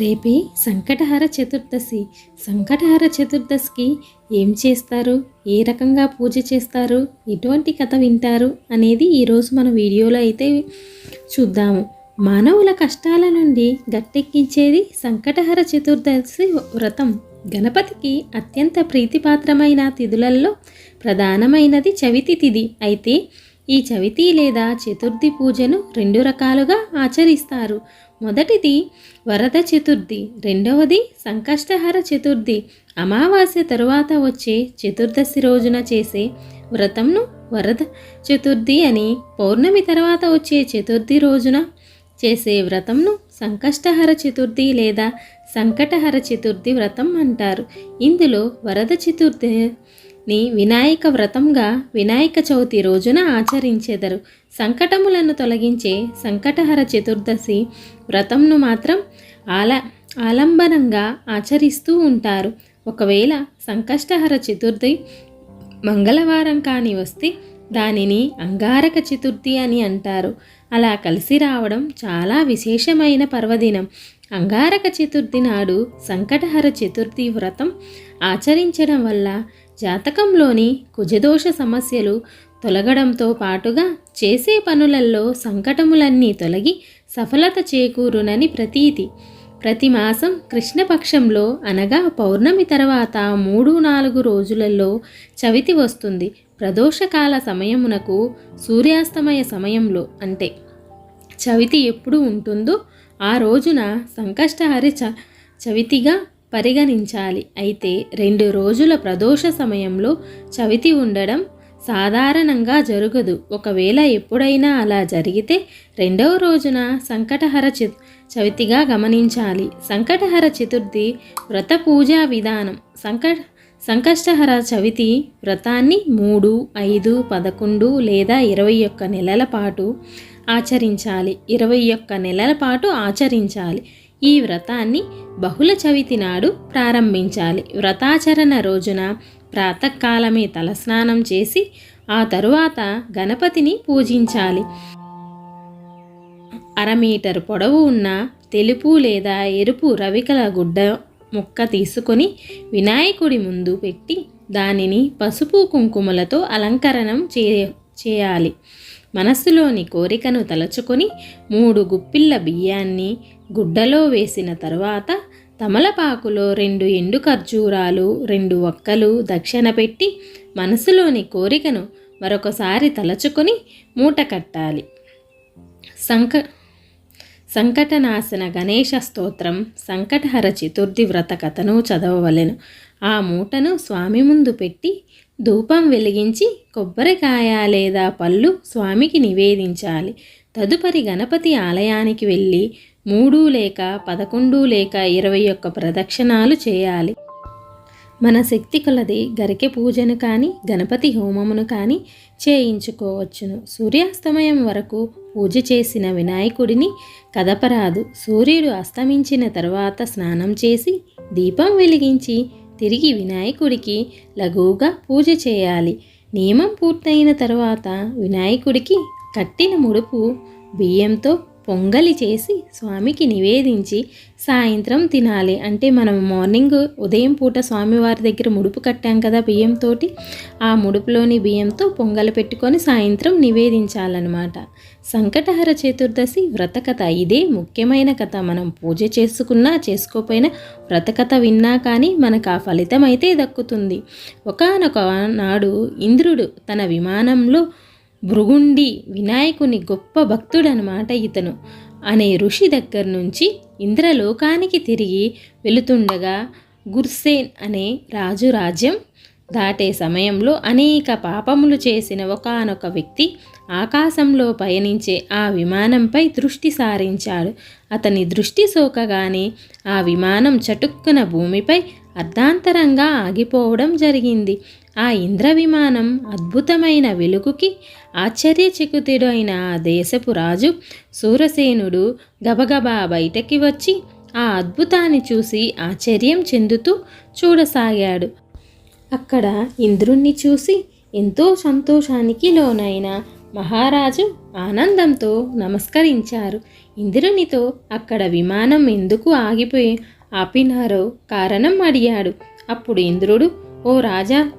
రేపే సంకటహర చతుర్దశి. సంకటహర చతుర్దశికి ఏం చేస్తారు? ఏ రకంగా పూజ చేస్తారు? ఎటువంటి కథ వింటారు? అనేది ఈరోజు మన వీడియోలో అయితే చూద్దాము. మానవుల కష్టాల నుండి గట్టెక్కించేది సంకటహర చతుర్దశి వ్రతం. గణపతికి అత్యంత ప్రీతిపాత్రమైన తిథులలో ప్రధానమైనది చవితి తిథి. అయితే ఈ చవితి లేదా చతుర్థి పూజను రెండు రకాలుగా ఆచరిస్తారు. మొదటిది వరద చతుర్థి రెండవది సంకష్టహర చతుర్థి. అమావాస్య తరువాత వచ్చే చతుర్దశి రోజున చేసే వ్రతంను వరద చతుర్థి అని పౌర్ణమి తర్వాత వచ్చే చతుర్థి రోజున చేసే వ్రతంను సంకష్టహర చతుర్థి లేదా సంకటహర చతుర్థి వ్రతం అంటారు. ఇందులో వరద చతుర్థి ని వినాయక వ్రతంగా వినాయక చవితి రోజున ఆచరించెదరు. సంకటములను తొలగించే సంకటహర చతుర్దశి వ్రతంను మాత్రం ఆల ఆలంబనంగా ఆచరిస్తూ ఉంటారు. ఒకవేళ సంకష్టహర చతుర్థి మంగళవారం కాని వస్తే దానిని అంగారక చతుర్థి అని అంటారు. అలా కలిసి రావడం చాలా విశేషమైన పర్వదినం. అంగారక చతుర్థి నాడు సంకటహర చతుర్థి వ్రతం ఆచరించడం వల్ల జాతకంలోని కుజదోష సమస్యలు తొలగడంతో పాటుగా చేసే పనులలో సంకటములన్నీ తొలగి సఫలత చేకూరునని ప్రతీతి. ప్రతి మాసం కృష్ణపక్షంలో అనగా పౌర్ణమి తర్వాత మూడు నాలుగు రోజులలో చవితి వస్తుంది. ప్రదోషకాల సమయమునకు సూర్యాస్తమయ సమయంలో అంటే చవితి ఎప్పుడు ఉంటుందో ఆ రోజున సంకష్టహరి చ చవితిగా పరిగణించాలి. అయితే రెండు రోజుల ప్రదోష సమయంలో చవితి ఉండడం సాధారణంగా జరగదు. ఒకవేళ ఎప్పుడైనా అలా జరిగితే రెండవ రోజున సంకటహర చ చవితిగా గమనించాలి. సంకటహర చతుర్థి వ్రత పూజా విధానం. సంకట సంకష్టహర చవితి వ్రతాన్ని మూడు ఐదు పదకొండు లేదా ఇరవై ఒక్క నెలల పాటు ఆచరించాలి. ఇరవై ఒక్క నెలల పాటు ఆచరించాలి. ఈ వ్రతాన్ని బహుళ చవితి నాడు ప్రారంభించాలి. వ్రతాచరణ రోజున ప్రాతకాలమే తలస్నానం చేసి ఆ తరువాత గణపతిని పూజించాలి. అర మీటర్ పొడవు ఉన్న తెలుపు లేదా ఎరుపు రవికల గుడ్డ ముక్క తీసుకొని వినాయకుడి ముందు పెట్టి దానిని పసుపు కుంకుమలతో అలంకరణం చే చేయాలి. మనస్సులోని కోరికను తలచుకొని మూడు గుప్పిళ్ళ బియ్యాన్ని గుడ్డలో వేసిన తరువాత తమలపాకులో రెండు ఎండు ఖర్జూరాలు రెండు ఒక్కలు దక్షిణ పెట్టి మనసులోని కోరికను మరొకసారి తలచుకొని మూట కట్టాలి. సంక సంకటనాశన గణేష స్తోత్రం సంకటహర చతుర్థి వ్రత కథను చదవవలెను. ఆ మూటను స్వామి ముందు పెట్టి ధూపం వెలిగించి కొబ్బరికాయ లేదా పళ్ళు స్వామికి నివేదించాలి. తదుపరి గణపతి ఆలయానికి వెళ్ళి మూడు లేక పదకొండు లేక ఇరవై ఒక్క ప్రదక్షిణాలు చేయాలి. మన శక్తి కొలది గరికె పూజను కానీ గణపతి హోమమును కానీ చేయించుకోవచ్చును. సూర్యాస్తమయం వరకు పూజ చేసిన వినాయకుడిని కదపరాదు. సూర్యుడు అస్తమించిన తర్వాత స్నానం చేసి దీపం వెలిగించి తిరిగి వినాయకుడికి లఘువుగా పూజ చేయాలి. నియమం పూర్తయిన తర్వాత వినాయకుడికి కట్టిన ముడుపు బియ్యంతో పొంగలి చేసి స్వామికి నివేదించి సాయంత్రం తినాలి. అంటే మనం మార్నింగ్ ఉదయం పూట స్వామివారి దగ్గర ముడుపు కట్టాం కదా బియ్యంతో ఆ ముడుపులోని బియ్యంతో పొంగలి పెట్టుకొని సాయంత్రం నివేదించాలన్నమాట. సంకటహర చతుర్దశి వ్రతకథ ఇదే ముఖ్యమైన కథ. మనం పూజ చేసుకున్నా చేసుకోపోయినా వ్రతకథ విన్నా కానీ మనకు ఆ ఫలితం అయితే దక్కుతుంది. ఒకనొక నాడు ఇంద్రుడు తన విమానంలో భృగుండి వినాయకుని గొప్ప భక్తుడనమాట ఇతను. అనే ఋషి దగ్గర నుంచి ఇంద్రలోకానికి తిరిగి వెళుతుండగా గుర్సేన్ అనే రాజు రాజ్యం దాటే సమయంలో అనేక పాపములు చేసిన ఒకానొక వ్యక్తి ఆకాశంలో పయనించే ఆ విమానంపై దృష్టి సారించాడు. అతని దృష్టి సోకగానే ఆ విమానం చటుక్కున భూమిపై అర్ధాంతరంగా ఆగిపోవడం జరిగింది. ఆ ఇంద్ర విమానం అద్భుతమైన వెలుగుకి ఆశ్చర్యచకితుడైన ఆ దేశపు రాజు సూరసేనుడు గబగబా బయటకి వచ్చి ఆ అద్భుతాన్ని చూసి ఆశ్చర్యం చెందుతూ చూడసాగాడు. అక్కడ ఇంద్రుణ్ణి చూసి ఎంతో సంతోషానికి లోనైన మహారాజు ఆనందంతో నమస్కరించారు. ఇంద్రునితో అక్కడ విమానం ఎందుకు ఆగిపోయి ఆపినారో కారణం అడిగాడు. అప్పుడు ఇంద్రుడు ఓ రాజా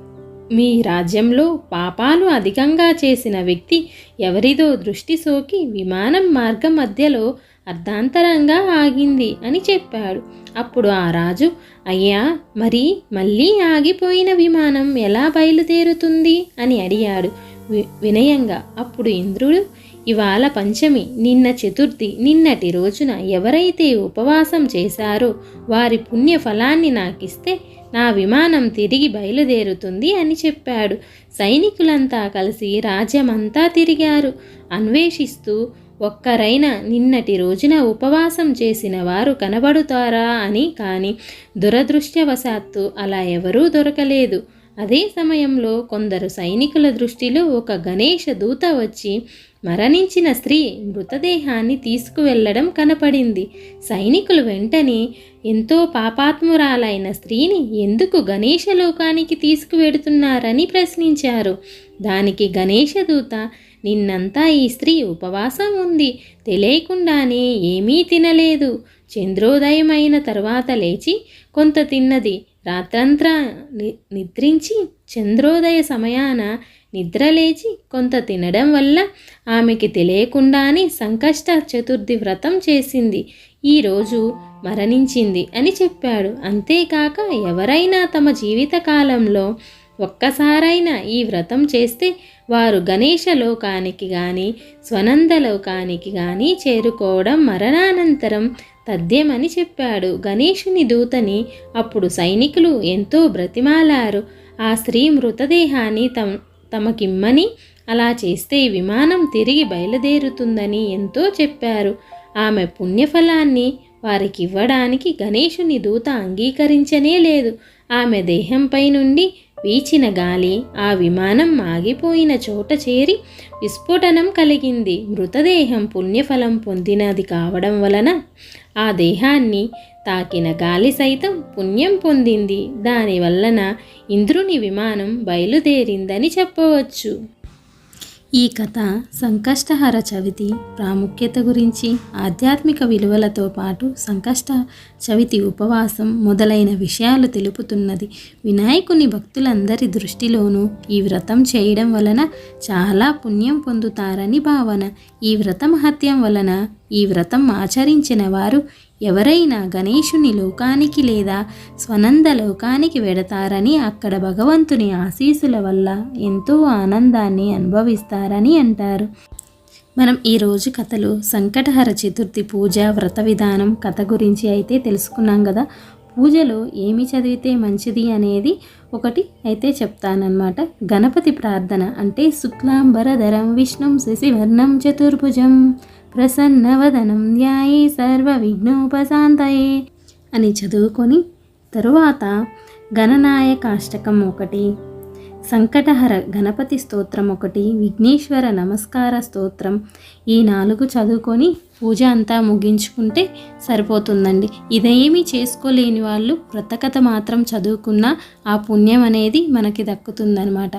మీ రాజ్యంలో పాపాలు అధికంగా చేసిన వ్యక్తి ఎవరిదో దృష్టి సోకి విమానం మార్గం మధ్యలో అర్ధాంతరంగా ఆగింది అని చెప్పాడు. అప్పుడు ఆ రాజు అయ్యా మరి మళ్ళీ ఆగిపోయిన విమానం ఎలా బయలుదేరుతుంది? అని అడిగాడు వి- వినయంగా. అప్పుడు ఇంద్రుడు ఇవాళ పంచమి నిన్న చతుర్థి నిన్నటి రోజున ఎవరైతే ఉపవాసం చేశారో వారి పుణ్య ఫలాన్ని నాకిస్తే నా విమానం తిరిగి బయలుదేరుతుంది అని చెప్పాడు. సైనికులంతా కలిసి రాజ్యమంతా తిరిగారు. అన్వేషిస్తూ ఒక్కరైనా నిన్నటి రోజున ఉపవాసం చేసిన వారు కనబడుతారా? అని కానీ దురదృష్టవశాత్తు అలా ఎవరూ దొరకలేదు. అదే సమయంలో కొందరు సైనికుల దృష్టిలో ఒక గణేష దూత వచ్చి మరణించిన స్త్రీ మృతదేహాన్ని తీసుకువెళ్ళడం కనపడింది. సైనికులు వెంటనే ఎంతో పాపాత్మురాలైన స్త్రీని ఎందుకు గణేష లోకానికి తీసుకువెడుతున్నారని ప్రశ్నించారు. దానికి గణేష దూత నిన్నంతా ఈ స్త్రీ ఉపవాసం ఉంది. తెలియకుండానే ఏమీ తినలేదు. చంద్రోదయం అయిన తర్వాత లేచి కొంత తిన్నది. రాత్రంతా ని- నిద్రించి చంద్రోదయ సమయాన నిద్రలేచి కొంత తినడం వల్ల ఆమెకి తెలియకుండానే సంకష్ట చతుర్థి వ్రతం చేసింది. ఈరోజు మరణించింది అని చెప్పాడు. అంతేకాక ఎవరైనా తమ జీవితకాలంలో ఒక్కసారైనా ఈ వ్రతం చేస్తే వారు గణేష లోకానికి కానీ స్వనంద లోకానికి కానీ చేరుకోవడం మరణానంతరం తథ్యమని చెప్పాడు. గణేషుని దూతని అప్పుడు సైనికులు ఎంతో బ్రతిమాలారు. ఆ స్త్రీ మృతదేహాన్ని తమ తమకిమ్మని అలా చేస్తే విమానం తిరిగి బయలుదేరుతుందని ఎంతో చెప్పారు. ఆమె పుణ్యఫలాన్ని వారికి ఇవ్వడానికి గణేషుని దూత అంగీకరించనే లేదు. ఆమె దేహంపై నుండి వీచిన గాలి ఆ విమానం ఆగిపోయిన చోట చేరి విస్ఫోటనం కలిగింది. మృతదేహం పుణ్యఫలం పొందినది కావడం వలన ఆ దేహాన్ని తాకిన గాలి సైతం పుణ్యం పొందింది. దాని వలన ఇంద్రుని విమానం బయలుదేరిందని చెప్పవచ్చు. ఈ కథ సంకష్టహర చవితి ప్రాముఖ్యత గురించి ఆధ్యాత్మిక విలువలతో పాటు సంకష్ట చవితి ఉపవాసం మొదలైన విషయాలు తెలుపుతున్నది. వినాయకుని భక్తులందరి దృష్టిలోనూ ఈ వ్రతం చేయడం వలన చాలా పుణ్యం పొందుతారని భావన. ఈ వ్రత మహత్యం వలన ఈ వ్రతం ఆచరించిన వారు ఎవరైనా గణేశుని లోకానికి లేదా స్వనంద లోకానికి వెడతారని అక్కడ భగవంతుని ఆశీసుల వల్ల ఎంతో ఆనందాన్ని అనుభవిస్తారని అంటారు. మనం ఈరోజు కథలు సంకటహర చతుర్థి పూజ వ్రత విధానం కథ గురించి అయితే తెలుసుకున్నాం కదా. పూజలో ఏమి చదివితే మంచిది అనేది ఒకటి అయితే చెప్తానన్నమాట. గణపతి ప్రార్థన అంటే శుక్లాంబరధరం విష్ణుం శశివర్ణం చతుర్భుజం. ప్రసన్నవదనం ధ్యాయే సర్వ విఘ్నోపశాంతయే అని చదువుకొని తరువాత గణనాయకాష్టకం ఒకటి సంకటహర గణపతి స్తోత్రం ఒకటి విఘ్నేశ్వర నమస్కార స్తోత్రం ఈ నాలుగు చదువుకొని పూజ అంతా ముగించుకుంటే సరిపోతుందండి. ఇదేమీ చేసుకోలేని వాళ్ళు వ్రతకథ మాత్రం చదువుకున్నా ఆ పుణ్యం అనేది మనకి దక్కుతుందనమాట